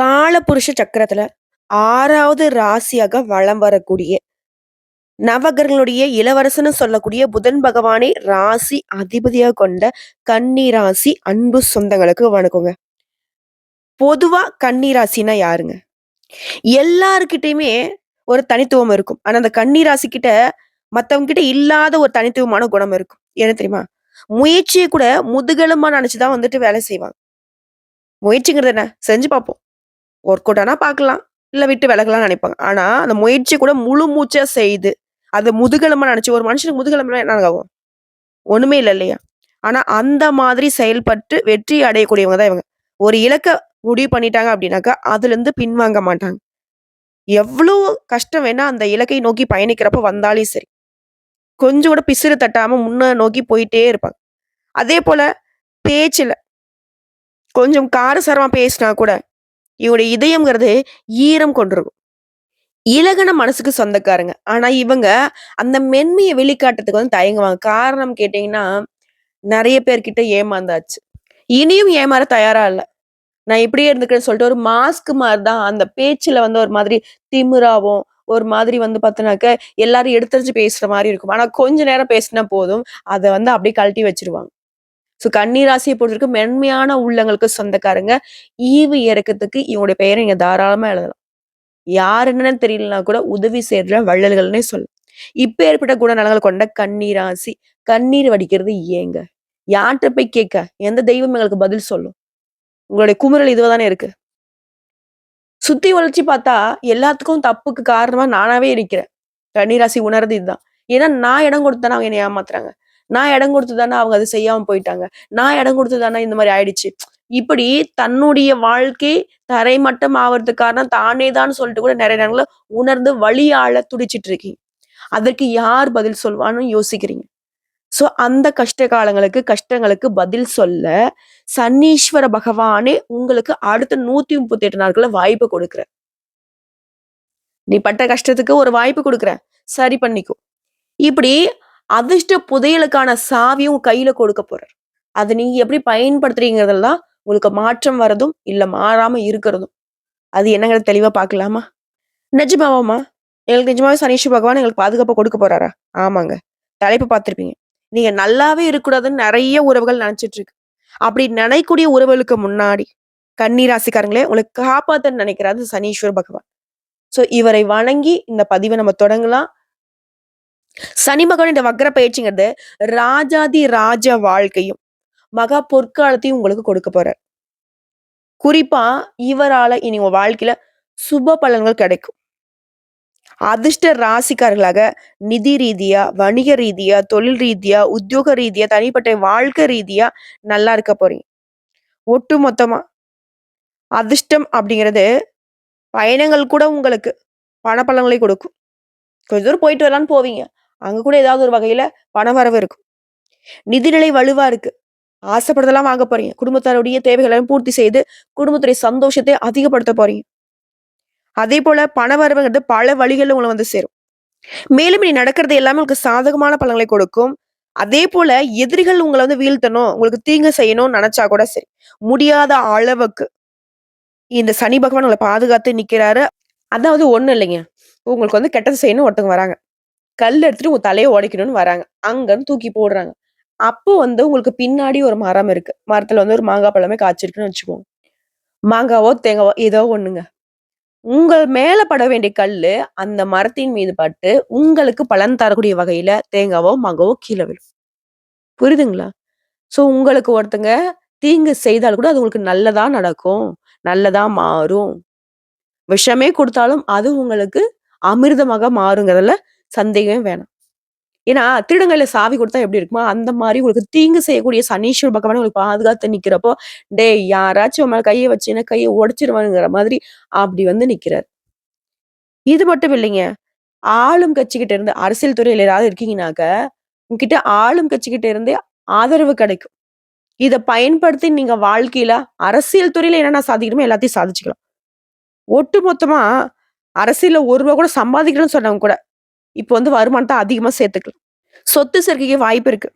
காலபுருஷ சக்கரத்துல ஆறாவது ராசியாக வலம் வரக்கூடிய நவகர்களுடைய இளவரசன்னு சொல்லக்கூடிய புதன் பகவானை ராசி அதிபதியாக கொண்ட கன்னி ராசி அன்பு சொந்தங்களுக்கு வணக்கங்க. பொதுவா கன்னி யாருங்க? எல்லாருக்கிட்டையுமே ஒரு தனித்துவம் இருக்கும். ஆனா, அந்த கன்னி ராசி கிட்ட மத்தவங்க கிட்ட இல்லாத ஒரு தனித்துவமான குணம் இருக்கும். என்ன தெரியுமா? முயற்சியை கூட முதுகெலும்பா நினைச்சுதான் வந்துட்டு வேலை செய்வாங்க. முயற்சிங்கிறது என்ன? செஞ்சு பார்ப்போம். ஒர்க் அவுட் ஆனால் பார்க்கலாம். இல்லை விட்டு விலகலாம்னு நினைப்பாங்க ஆனால் அந்த முயற்சி கூட முழு மூச்சாக செய்து, அதை முதுகெலும்பா நினச்சி ஒரு மனுஷனுக்கு முதுகெலும்புனா என்ன ஆகும்? ஒன்றுமே இல்லை இல்லையா? ஆனால் அந்த மாதிரி செயல்பட்டு வெற்றி அடையக்கூடியவங்க தான் இவங்க. ஒரு இலக்கை முடிவு பண்ணிட்டாங்க அப்படின்னாக்கா அதுலேருந்து பின்வாங்க மாட்டாங்க. எவ்வளோ கஷ்டம் வேணால் அந்த இலக்கை நோக்கி பயணிக்கிறப்ப வந்தாலும் சரி. கொஞ்சம் கூட பிசிறு தட்டாமல் முன்னே நோக்கி போயிட்டே இருப்பாங்க. அதே போல் பேச்சில் கொஞ்சம் காரசாரமாக பேசினா கூட, இவங்களுடைய இதயம்ங்கிறது ஈரம் கொண்டிருக்கும். இலகன மனசுக்கு சொந்தக்காரங்க. ஆனா, இவங்க அந்த மென்மையை வெளிக்காட்டுறதுக்கு வந்து தயங்குவாங்க. காரணம் கேட்டீங்கன்னா, நிறைய பேர்கிட்ட ஏமாந்தாச்சு. இனியும் ஏமாற தயாரா இல்லை நான் இப்படியே இருந்துக்கிறேன்னு சொல்லிட்டு ஒரு மாஸ்க் மாதிரி தான் அந்த பேச்சுல வந்து ஒரு மாதிரி திமுறாவும் ஒரு மாதிரி வந்து பார்த்தோனாக்க, எல்லாரும் எடுத்தெறிஞ்சு பேசுற மாதிரி இருக்கும். ஆனா, கொஞ்ச நேரம் பேசினா போதும். அதை வந்து அப்படியே கழட்டி வச்சிருவாங்க ஸோ கன்னி ராசிய பொறுத்தவரைக்கும் மென்மையான உள்ளங்களுக்கு சொந்தக்காரங்க. ஈவு இறக்கத்துக்கு இவங்களுடைய பெயரை நீங்க தாராளமா எழுதலாம். யார் என்னன்னு தெரியலனா கூட உதவி செய்கிற வள்ளல்கள்னே சொல்லலாம். இப்பேற்பட்ட குணநலங்கள் கொண்ட கண்ணீராசி ராசி. கண்ணீர் வடிக்கிறது ஏங்க? யார்கிட்ட போய் கேட்க? எந்த தெய்வம் எங்களுக்கு பதில் சொல்லும்? உங்களுடைய குமுறல் இதுவாதானே இருக்கு. சுத்தி வளர்ச்சி பார்த்தா, எல்லாத்துக்கும் தப்புக்கு காரணமா நானாவே இருக்கிறேன். கண்ணீராசி உணர்றது இதுதான். ஏன்னா, நான் இடம் கொடுத்தேன்னா அவங்க என்னை ஏமாத்துறாங்க. நான் இடம் கொடுத்து தானே அவங்க அதை செய்யாம போயிட்டாங்க. நான் இடம் கொடுத்து தானே இந்த மாதிரி ஆயிடுச்சு. இப்படி தன்னுடைய வாழ்க்கை தரைமட்டம் ஆவறதுக்கு காரணம் தானே தான் சொல்லிட்டு கூட நிறைய நேரங்களில் உணர்ந்து வழியால துடிச்சிட்டு இருக்கீங்க. அதற்கு யார் பதில் சொல்வான்னு யோசிக்கிறீங்க. ஸோ அந்த கஷ்ட காலங்களுக்கு, கஷ்டங்களுக்கு பதில் சொல்ல சன்னீஸ்வர பகவானே உங்களுக்கு அடுத்த நூத்தி முப்பத்தி எட்டு நாட்களை வாய்ப்பு கொடுக்குற நீ பட்ட கஷ்டத்துக்கு ஒரு வாய்ப்பு கொடுக்குற சரி பண்ணிக்கோ. இப்படி அதிர்ஷ்ட புதையலுக்கான சாவியும் கையில கொடுக்க போறார். அதை நீங்க எப்படி பயன்படுத்துறீங்கிறதெல்லாம் உங்களுக்கு மாற்றம் வரதும், இல்ல மாறாம இருக்கிறதும். அது என்னங்கிறத தெளிவா பார்க்கலாமா? நிஜமாவாம்மா? எங்களுக்கு நிஜமாவே சனீஸ்வர் பகவான் எங்களுக்கு பாதுகாப்ப கொடுக்க போறாரா? ஆமாங்க. தலைப்பு பார்த்திருப்பீங்க. நீங்க நல்லாவே இருக்கக்கூடாதுன்னு நிறைய உறவுகள் நினைச்சிட்டு இருக்கு. அப்படி நினைக்கக்கூடிய உறவுகளுக்கு முன்னாடி, கண்ணீர் ராசிக்காரங்களே உங்கள காப்பாத்தன்னு நினைக்கிறாரு சனீஸ்வர பகவான். ஸோ இவரை வணங்கி இந்த பதிவை நம்ம தொடங்கலாம். சனி மகன் இந்த வக்ர பயிற்சிங்கிறது ராஜாதி ராஜ வாழ்க்கையும், மகா பொற்காலத்தையும் உங்களுக்கு கொடுக்க போறார். குறிப்பா இவரால இனி உங்க வாழ்க்கையில சுப பலன்கள் கிடைக்கும். அதிர்ஷ்ட ராசிக்காரர்களாக நிதி ரீதியா, வணிக ரீதியா, தொழில் ரீதியா, உத்தியோக ரீதியா, தனிப்பட்ட வாழ்க்கை ரீதியா நல்லா இருக்க போறீங்க. ஒட்டு மொத்தமா அதிர்ஷ்டம் அப்படிங்கிறது பயணங்கள் கூட உங்களுக்கு பணபலன்களை கொடுக்கும். கொஞ்ச தூரம் போயிட்டு வரலான்னு போவீங்க. அங்க கூட ஏதாவது ஒரு வகையில பணவரவு இருக்கும். நிதிநிலை வலுவா இருக்கு. ஆசைப்படுறதெல்லாம் வாங்க போறீங்க. குடும்பத்தாருடைய தேவைகளை பூர்த்தி செய்து, குடும்பத்துடைய சந்தோஷத்தை அதிகப்படுத்த போறீங்க. அதே போல பணவரவுங்கிறது பல வழிகளில் உங்களை வந்து சேரும். மேலும் நீ நடக்கிறது எல்லாமே உங்களுக்கு சாதகமான பலன்களை கொடுக்கும். அதே போல எதிரிகள் உங்களை வந்து வீழ்த்தணும், உங்களுக்கு தீங்கு செய்யணும்னு நினைச்சா கூட சரி, முடியாத அளவுக்கு இந்த சனி பகவான் உங்களை பாதுகாத்து நிக்கிறாரு. அதாவது ஒண்ணும் இல்லைங்க. உங்களுக்கு வந்து கெட்டது செய்யணும்னு ஒருத்தவங்க வராங்க. கல் எடுத்துட்டு உங்க தலையை உடைக்கணும்னு வராங்க. அங்கன்னு தூக்கி போடுறாங்க. அப்போ வந்து உங்களுக்கு பின்னாடி ஒரு மரம் இருக்கு. மரத்துல வந்து ஒரு மாங்காய் பழமே காய்ச்சிருக்குன்னு வச்சுக்கோங்க. மாங்காவோ, தேங்காவோ ஏதோ ஒண்ணுங்க. உங்கள் மேல பட வேண்டிய கல் அந்த மரத்தின் மீது பட்டு, உங்களுக்கு பலன் தரக்கூடிய வகையில தேங்காவோ, மாங்காவோ கீழே விழும். புரியுதுங்களா? ஸோ உங்களுக்கு ஒருத்தங்க தீங்கு செய்தால் கூட அது உங்களுக்கு நல்லதா நடக்கும். நல்லதா மாறும். விஷமே கொடுத்தாலும் அது உங்களுக்கு அமிர்தமாக மாறுங்கிறதுல சந்தேகமே வேணாம். ஏன்னா, திருடங்கையில சாவி கொடுத்தா எப்படி இருக்குமோ, அந்த மாதிரி உங்களுக்கு தீங்கு செய்யக்கூடிய சனீஸ்வர பகவான் உங்களுக்கு பாதுகாத்து நிக்கிறப்போ, டேய் யாராச்சும் உன் மேல கையை வச்சீன்னா கையை உடைச்சிருவேங்கிற மாதிரி அப்படி வந்து நிக்கிறார். இது மட்டும் இல்லைங்க. ஆளும் கட்சிக்கிட்ட இருந்து அரசியல் துறையில யாராவது இருக்கீங்கனாக்க, உங்ககிட்ட ஆளும் கட்சிக்கிட்ட இருந்தே ஆதரவு கிடைக்கும். இதை பயன்படுத்தி நீங்க வாழ்க்கையில அரசியல் துறையில என்னென்ன சாதிக்கணுமோ எல்லாத்தையும் சாதிச்சுக்கலாம். ஒட்டுமொத்தமா அரசியல்ல ரூ. 1 கூட சம்பாதிக்கணும்னு சொன்னவங்க கூட, இப்போ வந்து வருமானத்தை அதிகமாக சேர்த்துக்கலாம். சொத்து சேர்க்கைக்கு வாய்ப்பு இருக்கு.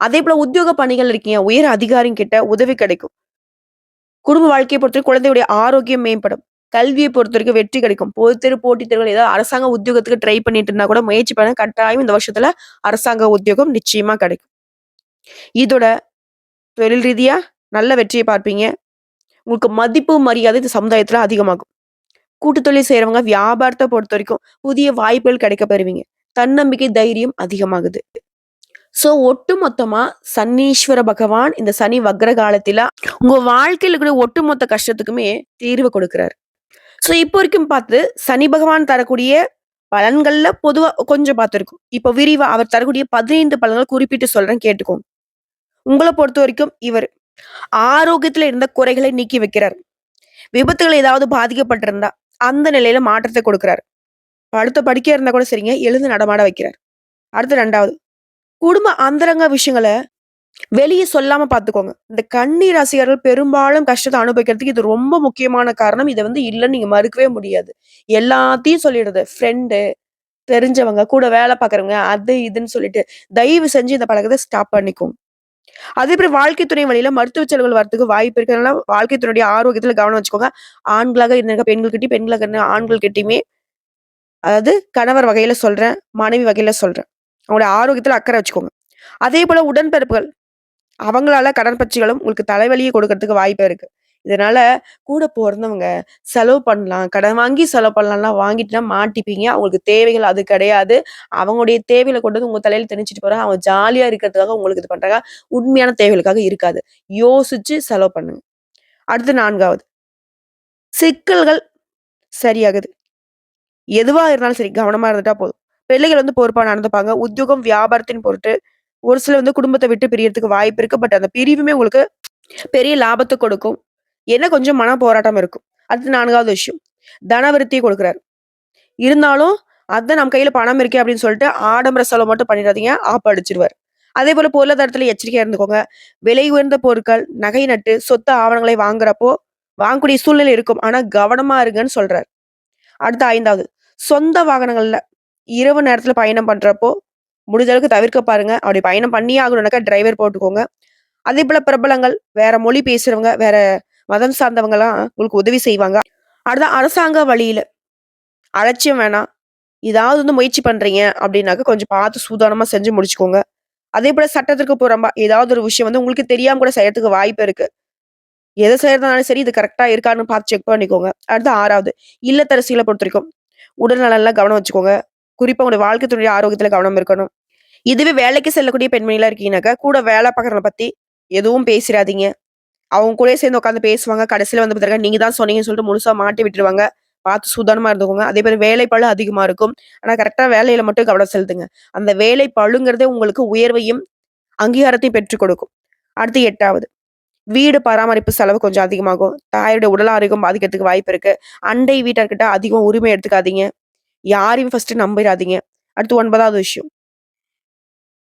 அதேபோல உத்தியோக பணிகள் இருக்கீங்க. உயர் அதிகாரிங்கிட்ட உதவி கிடைக்கும். குடும்ப வாழ்க்கையை பொறுத்தவரைக்கும் குழந்தையுடைய ஆரோக்கியம் மேம்படும். கல்விய பொறுத்தவரைக்கும் வெற்றி கிடைக்கும். பொதுத் போட்டித் தேர்வுகள் ஏதாவது அரசாங்க உத்தியோகத்துக்கு ட்ரை பண்ணிட்டு இருந்தா கூட முயற்சி பண்ண கட்டாயம் இந்த வருஷத்துல அரசாங்க உத்தியோகம் நிச்சயமா கிடைக்கும். இதோட தொழில் ரீதியா நல்ல வெற்றியை பார்ப்பீங்க. உங்களுக்கு மதிப்பு, மரியாதை இந்த சமுதாயத்துல அதிகமாகும். கூட்டு தொழில் வியாபாரத்தை பொறுத்த வரைக்கும் புதிய வாய்ப்புகள் கிடைக்க பெறுவீங்க. தன்னம்பிக்கை, தைரியம் அதிகமாகுது. ஸோ ஒட்டுமொத்தமா சனீஸ்வர பகவான் இந்த சனி வக்ர காலத்தில உங்க வாழ்க்கையில கூட ஒட்டுமொத்த கஷ்டத்துக்குமே தீர்வு கொடுக்கிறாரு. ஸோ இப்போ வரைக்கும் பார்த்து சனி பகவான் தரக்கூடிய பலன்கள்ல பொதுவா கொஞ்சம் பார்த்துருக்கும் இப்போ விரிவா அவர் தரக்கூடிய 15 பலன்கள் குறிப்பிட்டு சொல்றேன் கேட்டுக்கோங்க. உங்களை பொறுத்த வரைக்கும் இவர் ஆரோக்கியத்துல இருந்த குறைகளை நீக்கி வைக்கிறார். விபத்துகள் ஏதாவது பாதிக்கப்பட்டிருந்தா, அந்த நிலையில மாற்றத்தை கொடுக்குறாரு அடுத்த படிக்க இருந்தா கூட சரிங்க, எழுந்து நடமாட வைக்கிறார். அடுத்து ரெண்டாவது குடும்ப அந்தரங்க விஷயங்களை வெளியே சொல்லாம பார்த்துக்கோங்க. இந்த கன்னி ரசிகர்கள் பெரும்பாலும் கஷ்டத்தை அனுபவிக்கிறதுக்கு இது ரொம்ப முக்கியமான காரணம். இதை வந்து இல்லைன்னு நீங்க மறுக்கவே முடியாது. எல்லாத்தையும் சொல்லிடுறது. ஃப்ரெண்டு, தெரிஞ்சவங்க, கூட வேலை பார்க்குறவங்க, அது இதுன்னு சொல்லிட்டு, தயவு செஞ்சு இந்த பழக்கத்தை ஸ்டாப் பண்ணிக்கோங்க. அதேபோல வாழ்க்கை துணை வழியில மருத்துவ செலவுகள் வரதுக்கு வாய்ப்பு இருக்கு. அதனால வாழ்க்கை துணையுடைய ஆரோக்கியத்துல கவனம் வச்சுக்கோங்க. ஆண்களாக இருந்திருக்க பெண்கள் கிட்டே பெண்களாக இருந்தா ஆண்கள்கிட்டயுமே அதாவது கணவர் வகையில சொல்றேன், மனைவி வகையில சொல்றேன். அவங்களுடைய ஆரோக்கியத்துல அக்கறை வச்சுக்கோங்க. அதே போல உடன்பிறப்புகள், அவங்களால கடன் பிரச்சனைகளும் உங்களுக்கு தலைவலியை கொடுக்கறதுக்கு வாய்ப்பு இருக்கு. இதனால கூட பிறந்தவங்க செலவு பண்ணலாம், கடன் வாங்கி செலவு பண்ணலாம்லாம் வாங்கிட்டுனா மாட்டிப்பீங்க. அவங்களுக்கு தேவைகள் அது கிடையாது. அவங்களுடைய தேவைகள கொண்டு வந்து உங்க தலையில திணிச்சுட்டு போறாங்க. அவங்க ஜாலியா இருக்கிறதுக்காக உங்களுக்கு இது பண்றாங்க. உண்மையான தேவைகளுக்காக இருக்காது. யோசிச்சு செலவு பண்ணுங்க. அடுத்து நான்காவது சிக்கல்கள் சரியாகுது. எதுவா இருந்தாலும் சரி கவனமா இருந்துட்டா போதும். பிள்ளைகள் வந்து பொறுப்பா நடந்துப்பாங்க. உத்தியோகம், வியாபாரத்தின் பொருட்டு ஒரு சிலர் வந்து குடும்பத்தை விட்டு பிரியறதுக்கு வாய்ப்பு இருக்கு. பட் அந்த பிரிவுமே உங்களுக்கு பெரிய லாபத்தை கொடுக்கும். என்ன கொஞ்சம் மன போராட்டம் இருக்கும். அடுத்து நான்காவது விஷயம். தனவிருத்திய கொடுக்குறாரு இருந்தாலும் அதுதான் நம்ம கையில பணம் இருக்கே அப்படின்னு சொல்லிட்டு ஆடம்பர செலவு மட்டும் பண்ணிடாதீங்க. அடிச்சிருவார் அதே போல் பொருளாதாரத்துல எச்சரிக்கையா இருந்துக்கோங்க. விலை உயர்ந்த பொருட்கள், நகை நட்டு, சொத்து ஆவணங்களை வாங்குறப்போ வாங்கக்கூடிய சூழ்நிலை இருக்கும். ஆனா கவனமா இருங்கன்னு சொல்றாரு. அடுத்து ஐந்தாவது சொந்த வாகனங்கள்ல இரவு நேரத்துல பயணம் பண்றப்போ, முடிஞ்ச அளவுக்கு தவிர்க்க பாருங்க. அப்படி பயணம் பண்ணியே ஆகணும்னாக்கா டிரைவர் போட்டுக்கோங்க. அதே போல பிரபலங்கள், வேற மொழி பேசுறவங்க, வேற மதம் சார்ந்தவங்கலாம் உங்களுக்கு உதவி செய்வாங்க. அடுத்த அரசாங்க வழியில அலட்சியம் வேணாம். ஏதாவது வந்து முயற்சி பண்றீங்க அப்படின்னாக்க கொஞ்சம் பார்த்து சூதானமா செஞ்சு முடிச்சுக்கோங்க. அதேபோல சட்டத்திற்கு புறம்பா ஏதாவது ஒரு விஷயம் வந்து உங்களுக்கு தெரியாம கூட செய்யறதுக்கு வாய்ப்பு இருக்கு. எதை செய்யறதுனாலும் சரி, இது கரெக்டாக இருக்கான்னு பார்த்து செக் பண்ணிக்கோங்க. அடுத்து 6வது இல்லத்தரசிகள பொறுத்திருக்கும் உடல் கவனம் வச்சுக்கோங்க. குறிப்பா உங்களுடைய வாழ்க்கை துணையுடைய ஆரோக்கியத்துல கவனம் இருக்கணும். இதுவே வேலைக்கு செல்லக்கூடிய பெண்மணிகளா இருக்கீங்கனாக்கா, கூட வேலை பார்க்குறத பத்தி எதுவும் பேசிடாதீங்க அவங்க கூட சேர்ந்து உட்காந்து பேசுவாங்க. கடைசியில வந்து பாத்தீங்கன்னா, நீங்கள் தான் சொன்னீங்கன்னு சொல்லிட்டு முழுசாக மாட்டி விட்டுருவாங்க. பார்த்து சுதானமாக இருந்துக்கோங்க. அதே மாதிரி வேலைப்பழு அதிகமாக இருக்கும். ஆனால் கரெக்டாக வேலையில் மட்டும் கவனம் செலுத்துங்க. அந்த வேலை பழுங்கிறதே உங்களுக்கு உயர்வையும், அங்கீகாரத்தையும் பெற்றுக் கொடுக்கும். அடுத்து எட்டாவது வீடு பராமரிப்பு செலவு கொஞ்சம் அதிகமாகும். தாயோட உடல் ஆரோக்கியம் பாதிக்கிறதுக்கு வாய்ப்பு இருக்கு. அண்டை வீட்டார்கிட்ட அதிகம் உரிமை எடுத்துக்காதீங்க. யாரையும் ஃபர்ஸ்ட்டு நம்பிடாதீங்க அடுத்து ஒன்பதாவது விஷயம்.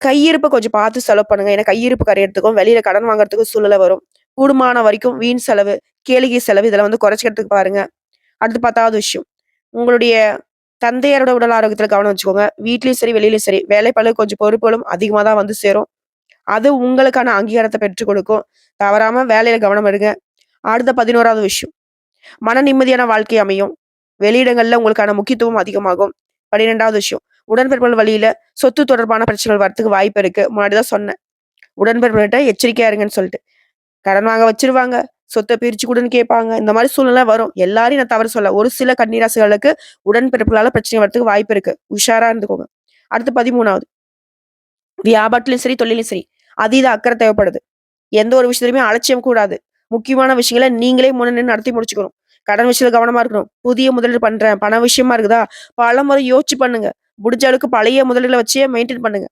கையிருப்பை கொஞ்சம் பார்த்து செலவு பண்ணுங்க. ஏன்னா கையிருப்பு கரையிறதுக்கும் வெளியில கடன் வாங்குறதுக்கும் சூழ்நிலை வரும். கூடுமான வரைக்கும் வீண் செலவு, கேளிகை செலவு இதெல்லாம் வந்து குறைச்சிக்கிறதுக்கு பாருங்க. அடுத்து 10வது விஷயம். உங்களுடைய தந்தையாரோட உடல் ஆரோக்கியத்துல கவனம் வச்சுக்கோங்க. வீட்லயும் சரி, வெளியிலயும் சரி வேலைப்பளு கொஞ்சம் பொறுப்புகளும் அதிகமா தான் வந்து சேரும். அது உங்களுக்கான அங்கீகாரத்தை பெற்றுக் கொடுக்கும். தவறாம வேலையில கவனம் எடுங்க. அடுத்த 11வது விஷயம். மன நிம்மதியான வாழ்க்கை அமையும். வெளியிடங்கள்ல உங்களுக்கான முக்கியத்துவம் அதிகமாகும். 12வது விஷயம். உடன்பிறப்புகள் வழியில சொத்து தொடர்பான பிரச்சனைகள் வரத்துக்கு வாய்ப்பு இருக்கு. முன்னாடி தான் சொன்னேன். உடன்பிறப்புகிட்ட எச்சரிக்கையா இருங்கன்னு சொல்லிட்டு. கடன் வாங்க வச்சிருவாங்க சொத்தை பிரிச்சு கூடன்னு கேட்பாங்க. இந்த மாதிரி சூழ்நிலை வரும். எல்லாரையும் நான் தவறு சொல்ல ஒரு சில கன்னி உடன்பிறப்புகளால பிரச்சனை வரதுக்கு வாய்ப்பு இருக்கு. உஷாரா இருந்துக்கோங்க. அடுத்து பதிமூணாவது வியாபாரத்திலும் சரி, தொழிலும் சரி அதீத அக்கறை தேவைப்படுது. எந்த ஒரு விஷயத்துலையுமே அலட்சியம் கூடாது. முக்கியமான விஷயங்கள நீங்களே முன்னே நடத்தி முடிச்சுக்கணும். கடன் விஷயத்துல கவனமா இருக்கணும். புதிய முதலீடு பண்றேன், பண விஷயமா இருக்குதா, பலமுறை யோசிச்சு பண்ணுங்க. முடிஞ்ச அளவுக்கு பழைய முதலீடுல வச்சே மெயின்டெயின் பண்ணுங்க.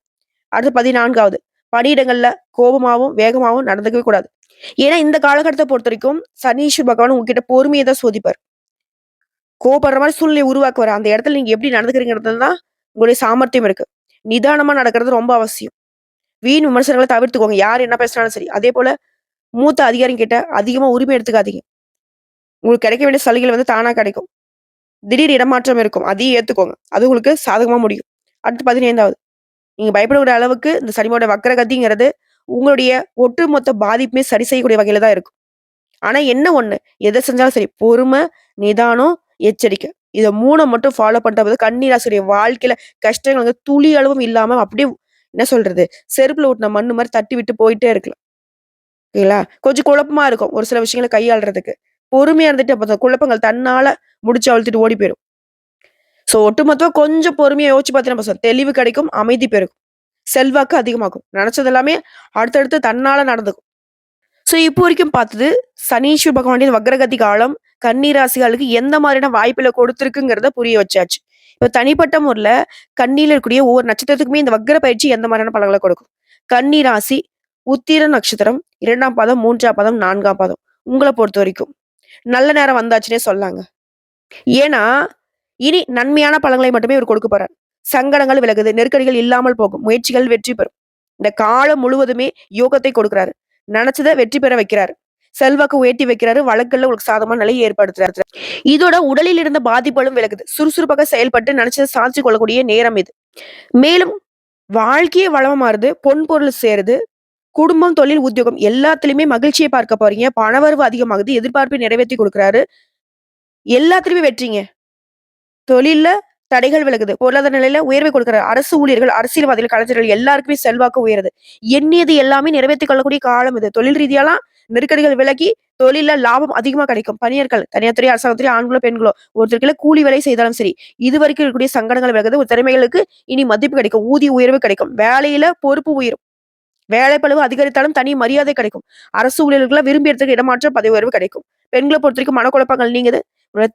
அடுத்து 14வது. பணியிடங்கள்ல கோபமாவும், வேகமாவும் நடந்துக்கவே கூடாது. ஏன்னா இந்த காலகட்டத்தை பொறுத்த வரைக்கும் சனீஸ்வர் பகவான் உங்ககிட்ட பொறுமையை தான் சோதிப்பார். கோபடுற மாதிரி சூழ்நிலை உருவாக்குவார் அந்த இடத்துல நீங்க எப்படி நடந்துக்கிறீங்கிறது தான் உங்களுடைய சாமர்த்தியம் இருக்கு. நிதானமா நடக்கிறது ரொம்ப அவசியம். வீண் விமர்சனங்களை தவிர்த்துக்கோங்க. யார் என்ன பேசினாலும் சரி. அதே போல மூத்த அதிகாரிகிட்ட அதிகமா உரிமை எடுத்துக்காதீங்க. உங்களுக்கு கிடைக்க வேண்டிய சலுகைகள் வந்து தானா கிடைக்கும். திடீர் இடமாற்றம் இருக்கும். அதையும் ஏத்துக்கோங்க. அது உங்களுக்கு சாதகமா முடியும். அடுத்து 15வது. நீங்க பயப்படக்கூடிய அளவுக்கு இந்த சனியோட வக்கர கதிங்கிறது உங்களுடைய ஒட்டுமொத்த பாதிப்புமே சரி செய்யக்கூடிய வகையில தான் இருக்கும். ஆனா என்ன ஒண்ணு, எதை செஞ்சாலும் சரி, பொறுமை, நிதானம், எச்சரிக்கை. இதை மூணை மட்டும் ஃபாலோ பண்ணிட்டா கண்ணீராசுடைய வாழ்க்கையில கஷ்டங்கள் வந்து துளி அளவும் இல்லாம அப்படியே என்ன சொல்றது? செருப்புல ஓட்டின மண்ணு மாதிரி தட்டி விட்டு போயிட்டே இருக்கலாம். ஓகேங்களா? கொஞ்சம் குழப்பமா இருக்கும். ஒரு சில விஷயங்கள கையாளுறதுக்கு பொறுமையா இருந்துட்டு அப்போ குழப்பங்கள் தன்னால முடிச்சு அழுத்திட்டு ஓடி போயிடும் ஸோ ஒட்டுமொத்தமாக கொஞ்சம் பொறுமையாக யோசிச்சு பார்த்தீங்கன்னா போதும். தெளிவு கிடைக்கும், அமைதி பெருகும். செல்வாக்கு அதிகமாகும். நினச்சது எல்லாமே அடுத்தடுத்து தன்னால் நடந்துக்கும். ஸோ இப்போ வரைக்கும் பார்த்தது, சனீஸ்வர் பகவானின் வக்ரகதி காலம் கன்னிராசிகளுக்கு எந்த மாதிரியான வாய்ப்பில் கொடுத்துருக்குங்கிறத புரிய வச்சாச்சு. இப்போ தனிப்பட்ட முறையில் கண்ணியில் இருக்கக்கூடிய ஒவ்வொரு நட்சத்திரத்துக்குமே இந்த வக்ர பயிற்சி எந்த மாதிரியான பலன்கள கொடுக்கும்? கன்னி ராசி, உத்திர நட்சத்திரம், இரண்டாம் பாதம், மூன்றாம் பாதம், நான்காம் பாதம். பொறுத்த வரைக்கும் நல்ல நேரம் வந்தாச்சுன்னே சொல்லாங்க ஏன்னா, இனி நன்மையான பலன்களை மட்டுமே இவர் கொடுக்க போறார். சங்கடங்கள் விலகுது, நெருக்கடிகள் இல்லாமல் போகும், முயற்சிகள் வெற்றி பெறும். இந்த காலம் முழுவதுமே யோகத்தை கொடுக்கிறாரு. நினைச்சதை வெற்றி பெற வைக்கிறாரு. செல்வாக்கு உயர்த்தி வைக்கிறாரு. வழக்கில் உங்களுக்கு சாதகமான நிலையை ஏற்படுத்துறாரு. இதோட உடலில் இருந்த பாதிப்புகளும் விலகுது. சுறுசுறுப்பாக செயல்பட்டு நினைச்சதை சாதிச்சு கொள்ளக்கூடிய நேரம் இது. மேலும் வாழ்க்கையே வளமா மாறுது. பொன் பொருள் சேருது. குடும்பம், தொழில், உத்தியோகம் எல்லாத்துலயுமே மகிழ்ச்சியை பார்க்க போறீங்க. பணவரவு அதிகமாகுது. எதிர்பார்ப்பை நிறைவேற்றி கொடுக்குறாரு எல்லாத்துலயுமே வெற்றிங்க. தொழில தடைகள் விலகுது. பொருளாதார நிலையில உயர்வை கொடுக்கிற அரசு ஊழியர்கள், அரசியல்வாதிகள், கலைஞர்கள் எல்லாருக்குமே செல்வாக்கு உயருது. எண்ணியது எல்லாமே நிறைவேற்றிக் கொள்ளக்கூடிய காலம் இது. தொழில் ரீதியாலாம் நெருக்கடிகள் விலகி, தொழில லாபம் அதிகமா கிடைக்கும். பணியர்கள் தனியார் துறை, அரசாங்கத்துறை ஆண்களோ, பெண்களோ ஒருத்தருக்கு கூலி வேலை செய்தாலும் சரி, இது வரைக்கும் இருக்கக்கூடிய சங்கடங்கள் விலகுது. ஒரு திறமைகளுக்கு இனி மதிப்பு கிடைக்கும். ஊதிய உயர்வு கிடைக்கும். வேலையில பொறுப்பு உயரும். வேலைப்பளவு அதிகரித்தாலும் தனி மரியாதை கிடைக்கும். அரசு ஊழியர்களுக்கு விரும்பிய இடத்துக்கு இடமாற்றம், பதவி உயர்வு கிடைக்கும். பெண்களை பொறுத்த வரைக்கும் மனக்குழப்பங்கள் நீங்குது.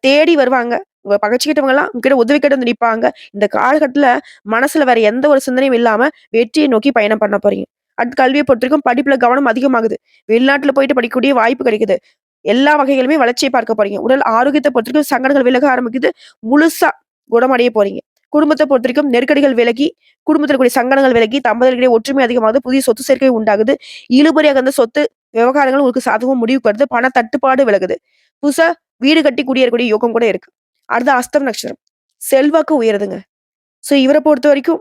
தேடி வருவாங்க. உங்க பகச்சிக்கிட்டவங்க எல்லாம் உங்ககிட்ட உதவி கேட்டு வந்து நிற்பாங்க இந்த காலகட்டத்துல மனசுல வேற எந்த ஒரு சிந்தனையும் இல்லாம வெற்றியை நோக்கி பயணம் பண்ண போறீங்க. அடுத்து கல்வியை பொறுத்தவரைக்கும் படிப்புல கவனம் அதிகமாகுது. வெளிநாட்டுல போயிட்டு படிக்கக்கூடிய வாய்ப்பு கிடைக்குது. எல்லா வகைகளுமே வளர்ச்சியை பார்க்க போறீங்க. உடல் ஆரோக்கியத்தை பொறுத்தவரைக்கும் சங்கடங்கள் விலக ஆரம்பிக்குது. முழுசா குணமடைய போறீங்க. குடும்பத்தை பொறுத்தவரைக்கும் நெருக்கடிகள் விலகி, குடும்பத்தில் இருக்கக்கூடிய சங்கடங்கள் விலகி, தம்பதிகளிடையே ஒற்றுமை அதிகமாகுது. புதிய சொத்து சேர்க்கை உண்டாகுது. இழுபறியாக இருந்த சொத்து விவகாரங்கள் உங்களுக்கு சாதகமா முடிவு வருது. பண தட்டுப்பாடு விலகுது. புதுசா வீடு கட்டி குடியேறக்கூடிய யோகம் கூட இருக்கு. அடுத்து அஸ்தம் நட்சத்திரம். செல்வாக்கு உயருதுங்க. ஸோ பொறுத்த வரைக்கும்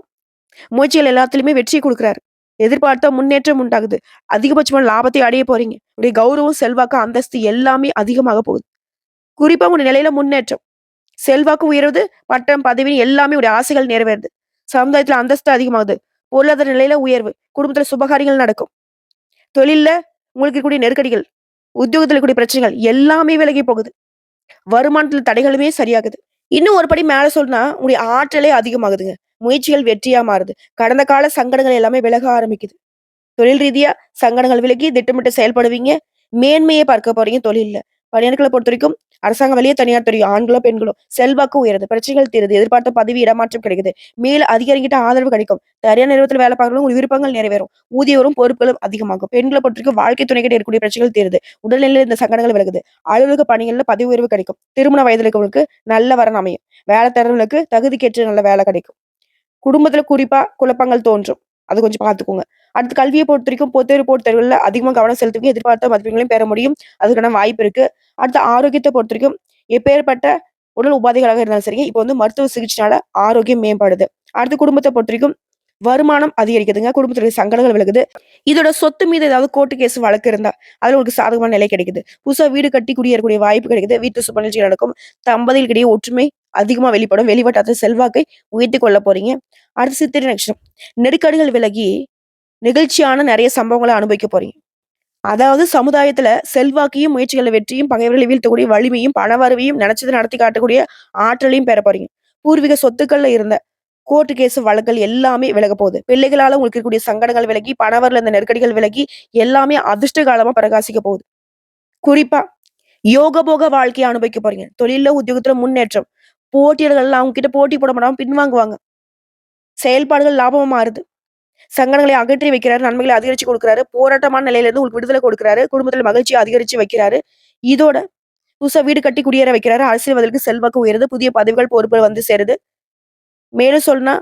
முயற்சிகள் எல்லாத்துலயுமே வெற்றியை குடுக்குறாரு. எதிர்பார்த்த முன்னேற்றம் உண்டாகுது. அதிகபட்சமான லாபத்தை அடைய போறீங்க. உங்களுடைய கௌரவம், செல்வாக்கு, அந்தஸ்து எல்லாமே அதிகமாக போகுது. குறிப்பா உங்க நிலையில முன்னேற்றம். செல்வாக்கு உயர்வது பட்டம், பதவி எல்லாமே உடைய ஆசைகள் நிறைவேறுது. சமுதாயத்துல அந்தஸ்து அதிகமாகுது. பொருளாதார நிலையில உயர்வு. குடும்பத்துல சுபகாரியங்கள் நடக்கும். தொழில்ல உங்களுக்கு இருக்கக்கூடிய நெருக்கடிகள், உத்தியோகத்தில இருக்கக்கூடிய பிரச்சனைகள் எல்லாமே விலகி போகுது. வருமானத்துல தடைகளுமே சரியாகுது. இன்னும் ஒரு படி மேல சொன்னா உங்களுடைய ஆற்றலே அதிகமாகுதுங்க. முயற்சிகள் வெற்றியா மாறுது. கடந்த கால சங்கடங்கள் எல்லாமே விலக ஆரம்பிக்குது. தொழில் ரீதியா சங்கடங்கள் விலகி திட்டமிட்டு செயல்படுவீங்க. மேன்மையை பார்க்க போறீங்க தொழில்ல. பணியாட்கள பொறுத்தவரைக்கும் அரசாங்க வழியே தனியார் துறையும் ஆண்களோ, பெண்களோ செல்வாக்கு உயருது. பிரச்சனைகள் தீருது. எதிர்பார்த்த பதவி இடமாற்றம் கிடைக்குது. மேல் அதிகாரிகிட்ட ஆதரவு கிடைக்கும். தனியார் நிறுவனத்தில் வேலை பார்க்கறவங்க விருப்பங்கள் நிறைவேறும். ஊதிய பொறுப்புகளும் அதிகமாகும். பெண்களை பொறுத்தவரைக்கும் வாழ்க்கை துணைக்கிட்ட இருக்கக்கூடிய பிரச்சனைகள் தீருது. உடல்நிலையில் இந்த சங்கடங்கள் விலகுது. அலுவலக பணிகளில் பதவி உயர்வு கிடைக்கும். திருமண வயதில் இருக்கவங்களுக்கு நல்ல வரன் அமையும். வேலை தரவங்களுக்கு தகுதிக்கேற்ற நல்ல வேலை கிடைக்கும். குடும்பத்துல குறிப்பா குழப்பங்கள் தோன்றும். அது கொஞ்சம் பார்த்துக்கோங்க. அடுத்து கல்வியை பொறுத்தவரைக்கும் வரைக்கும் பொத்தேறு போட்டித் அதிகமாக கவனம் செலுத்துவீங்க. எதிர்பார்த்த மதிப்பெண்களையும் பெற முடியும். அதுக்கான வாய்ப்பு இருக்கு. அடுத்து ஆரோக்கியத்த பொறுத்தவரைக்கும் எப்பேற்பட்ட உடல் உபாதைகளாக இருந்தாலும் சரிங்க, இப்போ வந்து மருத்துவ சிகிச்சைனால ஆரோக்கியம் மேம்படுது. அடுத்து குடும்பத்தை பொறுத்த வரைக்கும் வருமானம் அதிகரிக்குதுங்க. குடும்பத்துடைய சங்கடங்கள் விலகுது. இதோட சொத்து மீது ஏதாவது கோர்ட்டு கேஸ் வழக்கு இருந்தா, அதுல உங்களுக்கு சாதகமான நிலை கிடைக்குது. புதுசா வீடு கட்டி குடியேறக்கூடிய வாய்ப்பு கிடைக்குது. வீட்டு சுப நிகழ்ச்சிகள் நடக்கும். தம்பதிகளுக்கிடையே ஒற்றுமை அதிகமா வெளிப்படும். வெளிவட்டாரத்துல செல்வாக்கை உயர்த்தி கொள்ள போறீங்க. அடுத்து சித்திரை நட்சத்திரம். நெருக்கடிகள் விலகி, நெகிழ்ச்சியான நிறைய சம்பவங்களை அனுபவிக்க போறீங்க. அதாவது சமுதாயத்துல செல்வாக்கையும், முயற்சிகளை வெற்றியும், பகைவர்களை வீழ்த்தக்கூடிய வலிமையும், பணவரவையும், நினைச்சதை நடத்தி காட்டக்கூடிய ஆற்றலையும் பெற போறீங்க. பூர்வீக சொத்துக்கள்ல இருந்த கோர்ட் கேஸ் வழக்குகள் எல்லாமே விலகப் போகுது. பிள்ளைகளால உங்களுக்கு இருக்கக்கூடிய சங்கடங்கள் விலகி, பணவரில் இருந்த நெருக்கடிகள் விலகி, எல்லாமே அதிர்ஷ்ட காலமா பிரகாசிக்க போகுது. குறிப்பா யோகபோக வாழ்க்கையை அனுபவிக்க போறீங்க. தொழில உத்தியோகத்தில முன்னேற்றம். போட்டியாளர்கள்லாம் உங்ககிட்ட போட்டி போட மாட்டாம பின்வாங்குவாங்க. செயல்பாடுகள் லாபமா மாறுது. சங்கடங்களை அகற்றி வைக்கிறாரு. நன்மைகளை அதிகரிச்சு கொடுக்குறாரு போராட்டமான நிலையிலிருந்து உங்களுக்கு விடுதலை கொடுக்குறாரு. குடும்பத்தில் மகிழ்ச்சி அதிகரிச்சு வைக்கிறாரு. இதோட புதுசா வீடு கட்டி குடியேற வைக்கிறாரு. அரசியல்வாதிகளுக்கு செல்வாக்கு உயருது. புதிய பதவிகள், பொறுப்புகள் வந்து சேருது. மேலும் சொல்லணும்னா,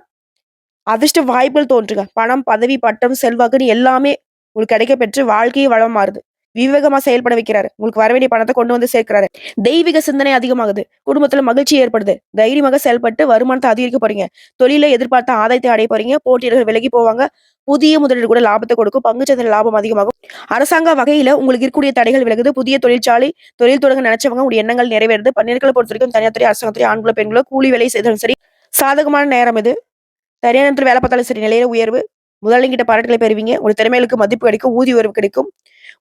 அதிர்ஷ்ட வாய்ப்புகள் தோன்றுங்க. பணம், பதவி, பட்டம், செல்வாக்குன்னு எல்லாமே உங்களுக்கு கிடைக்க பெற்று வாழ்க்கையே வளம் மாறுது. விவேகமா செயல்பட வைக்கிறாரு. உங்களுக்கு வரவேண்டிய பணத்தை கொண்டு வந்து சேர்க்கிறாரு. தெய்வீக சிந்தனை அதிகமாகுது. குடும்பத்துல மகிழ்ச்சி ஏற்படுது. தைரியமாக செயல்பட்டு வருமானத்தை அதிகரிக்க போறீங்க. தொழில எதிர்பார்த்த ஆதாயத்தை அடைய போறீங்க. போட்டியாளர்கள் விலகி போவாங்க. புதிய முதலீடு கூட லாபத்தை கொடுக்கும். பங்குச்சந்தை லாபம் அதிகமாகும். அரசாங்க வகையில உங்களுக்கு இருக்கக்கூடிய தடைகள் விலகுது. புதிய தொழிற்சாலை, தொழில் தொடங்க நினைச்சவங்க உங்களுடைய எண்ணங்கள் நிறைவேறுது. பணியர்களை பொறுத்த வரைக்கும் தனியார் துறை, அரசாங்கத்துறை ஆண்களோ, பெண்களோ கூலி வேலை செய்தாலும் சரி, சாதகமான நேரம் இது. தனியார் நேரத்தில் வேலை பார்த்தாலும் சரி, நிலையில உயர்வு. முதலாளிகிட்ட பாராட்டுகளை பெறுவீங்க. உங்க திறமைகளுக்கு மதிப்பு கிடைக்கும். ஊதிய உயர்வு கிடைக்கும்.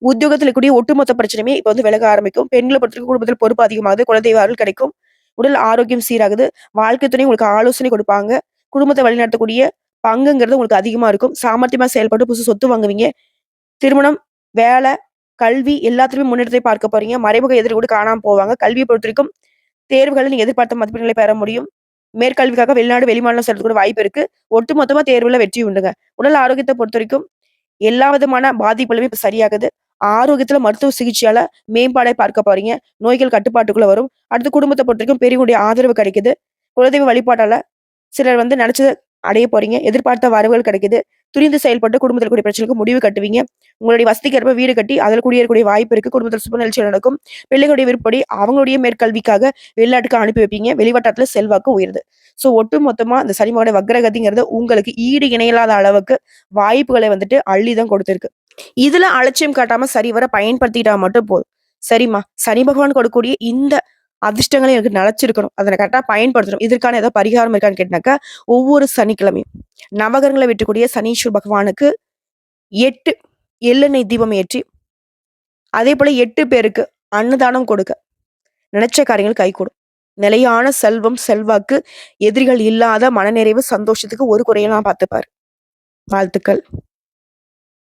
உத்தியோகத்தில் இருக்கக்கூடிய ஒட்டுமொத்த பிரச்சனையுமே இப்போ வந்து விலக ஆரம்பிக்கும். பெண்களை பொறுத்தவரைக்கும் குடும்பத்தில் பொறுப்பு அதிகமாகுது. குலதெய்வ அருள் கிடைக்கும். உடல் ஆரோக்கியம் சீராகுது. வாழ்க்கை துணை உங்களுக்கு ஆலோசனை கொடுப்பாங்க. குடும்பத்தை வழிநடத்தக்கூடிய பங்குங்கிறது உங்களுக்கு அதிகமாக இருக்கும். சாமர்த்தியமாக செயல்பட்டு புதுசு சொத்து வாங்குவீங்க. திருமணம், வேலை, கல்வி எல்லாத்துலேயுமே முன்னேற்றத்தை பார்க்க போறீங்க. மறைமுக எதிரி கூட காணாமல் போவாங்க. கல்வியை பொறுத்தவரைக்கும் தேர்வுகள்ல நீங்கள் எதிர்பார்த்த மதிப்பெண்களை பெற முடியும். மேற்கல்விக்காக வெளிநாடு, வெளிமாநிலம் செல்றதுக்கு கூட வாய்ப்பு இருக்கு. ஒட்டுமொத்தமா தேர்வுல வெற்றி உண்டுங்க. உடல் ஆரோக்கியத்தை பொறுத்த வரைக்கும் எல்லா விதமான பாதிப்புகளுமே இப்ப சரியாகுது. ஆரோக்கியத்துல மருத்துவ சிகிச்சையால மேம்பாடை பார்க்க போறீங்க. நோய்கள் கட்டுப்பாட்டுக்குள்ள வரும். அடுத்து குடும்பத்த பொறுத்தவரைக்கும் பெரியவங்களுடைய ஆதரவு கிடைக்குது. குலதெய்வ வழிபாட்டால சிலர் வந்து நினைச்சத அடைய போறீங்க. எதிர்பார்த்த வரவுகள் கிடைக்குது. துரிந்து செயல்பட்டு குடும்பத்தில் கூடிய பிரச்சனைக்கு முடிவு கட்டுவீங்க. உங்களுடைய வசதிக்கேற்ப வீடு கட்டி அதில் குடியேறக்கூடிய வாய்ப்பு இருக்கு. குடும்பத்தில் சுப நிகழ்ச்சிகள் நடக்கும். பிள்ளைகளுடைய விருப்படி அவங்களுடைய மேற்கல்விக்காக வெளிநாட்டுக்கு அனுப்பி வைப்பீங்க. வெளிவட்டத்துல செல்வாக்கு உயருது. ஸோ ஒட்டுமொத்தமா இந்த அந்த மகனுடைய வக்ரகதிங்கிறது உங்களுக்கு ஈடு இணையில்லாத அளவுக்கு வாய்ப்புகளை வந்துட்டு அள்ளி தான் கொடுத்திருக்கு. இதுல அலட்சியம் காட்டாம சரிவர பயன்படுத்திக்கிட்டா மட்டும் போதும். சரிம்மா, சனி பகவான் கொடுக்கக்கூடிய இந்த அதிர்ஷ்டங்களை எனக்கு நினைச்சிருக்கணும் அதை கரெக்டா பயன்படுத்தணும். இதற்கான ஏதாவது பரிகாரம் இருக்கான்னு கேட்டினாக்கா ஒவ்வொரு சனிக்கிழமையும் நவகரங்களை வெற்றக்கூடிய சனீஸ்வர் பகவானுக்கு எட்டு எள்ளெண்ணெய் தீபம் ஏற்றி, அதே போல எட்டு பேருக்கு அன்னதானம் கொடுக்க. நினைச்ச காரியங்கள் கைகூடும். நிலையான செல்வம், செல்வாக்கு, எதிரிகள் இல்லாத மனநிறைவு, சந்தோஷத்துக்கு ஒரு குறையெல்லாம் பார்த்துப்பார் பார்த்துப்பாரு. வாழ்த்துக்கள்.